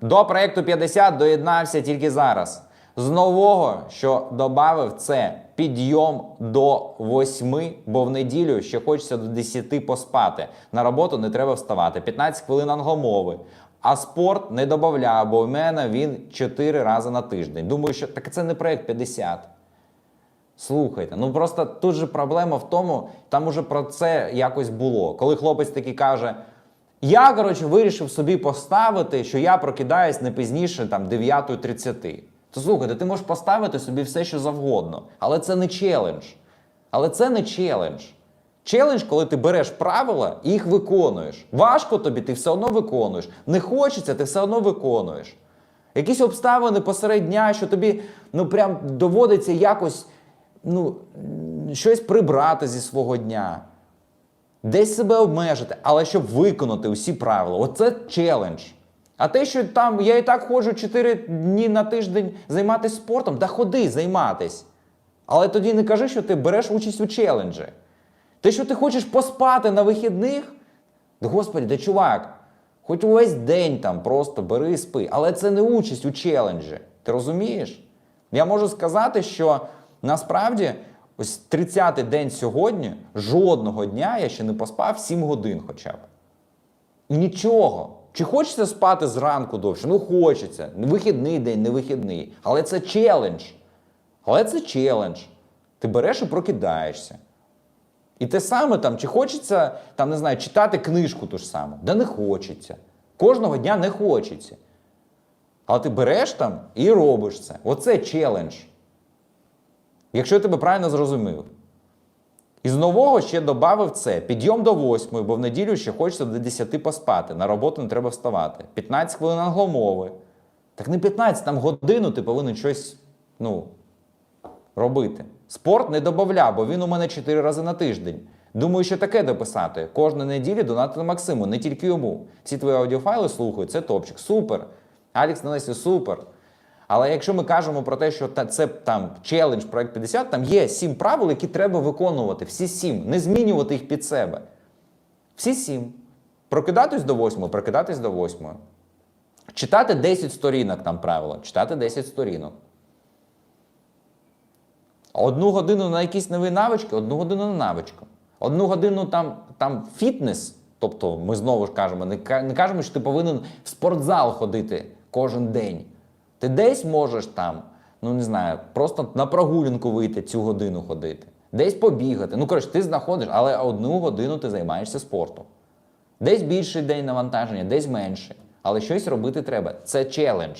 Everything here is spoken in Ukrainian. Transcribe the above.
До проекту 50 доєднався тільки зараз. З нового, що додав, це підйом до 8, бо в неділю ще хочеться до 10 поспати. На роботу не треба вставати. 15 хвилин англомови. А спорт не додавав, бо в мене він 4 рази на тиждень. Думаю, що так це не проект 50. Слухайте, ну просто тут же проблема в тому, там уже про це якось було. Коли хлопець такий каже: Я, коротше, вирішив собі поставити, що я прокидаюсь не пізніше там 9.30. То слухайте, ти можеш поставити собі все, що завгодно, але це не челендж. Але це не челендж. Челендж, коли ти береш правила і їх виконуєш. Важко тобі, ти все одно виконуєш. Не хочеться, ти все одно виконуєш. Якісь обставини посеред дня, що тобі ну прям доводиться якось ну, щось прибрати зі свого дня, десь себе обмежити, але щоб виконати усі правила. Оце челендж. А те, що там я і так ходжу 4 дні на тиждень займатися спортом, да ходи займатись. Але тоді не кажи, що ти береш участь у челенджі. Те, що ти хочеш поспати на вихідних, да господи, да чувак, хоч увесь день там просто бери і спи. Але це не участь у челенджі. Ти розумієш? Я можу сказати, що насправді ось 30-й день сьогодні, жодного дня я ще не поспав 7 годин хоча б. Нічого. Чи хочеться спати зранку довше? Ну хочеться. Вихідний день, не вихідний. Але це челендж. Але це челендж. Ти береш і прокидаєшся. І те саме там, чи хочеться там, не знаю, читати книжку ту ж саму? Да не хочеться. Кожного дня не хочеться. Але ти береш там і робиш це. Оце челендж. Якщо я тебе правильно зрозумів. Із нового ще додав це підйом до 8, бо в неділю ще хочеться до 10 поспати. На роботу не треба вставати. 15 хвилин англомови. Так не 15, там годину ти повинен щось ну, робити. Спорт не додавав, бо він у мене 4 рази на тиждень. Думаю, що таке дописати. Кожної неділі донати Максиму, не тільки йому. Всі твої аудіофайли слухають, це топчик. Супер. Алікс Нанесі, супер. Але якщо ми кажемо про те, що це там челендж проект 50, там є сім правил, які треба виконувати. Всі сім. Не змінювати їх під себе. Всі сім. Прокидатись до восьмої, прокидатись до восьмої. Читати 10 сторінок там правило, читати 10 сторінок. Одну годину на якісь нові навички, одну годину на навичку. Одну годину там, там фітнес. Тобто ми знову ж кажемо, не кажемо, що ти повинен в спортзал ходити кожен день. Ти десь можеш там, ну не знаю, просто на прогулянку вийти цю годину ходити, десь побігати. Ну, коротше, ти знаходиш, але одну годину ти займаєшся спортом. Десь більший день навантаження, десь менший. Але щось робити треба. Це челендж.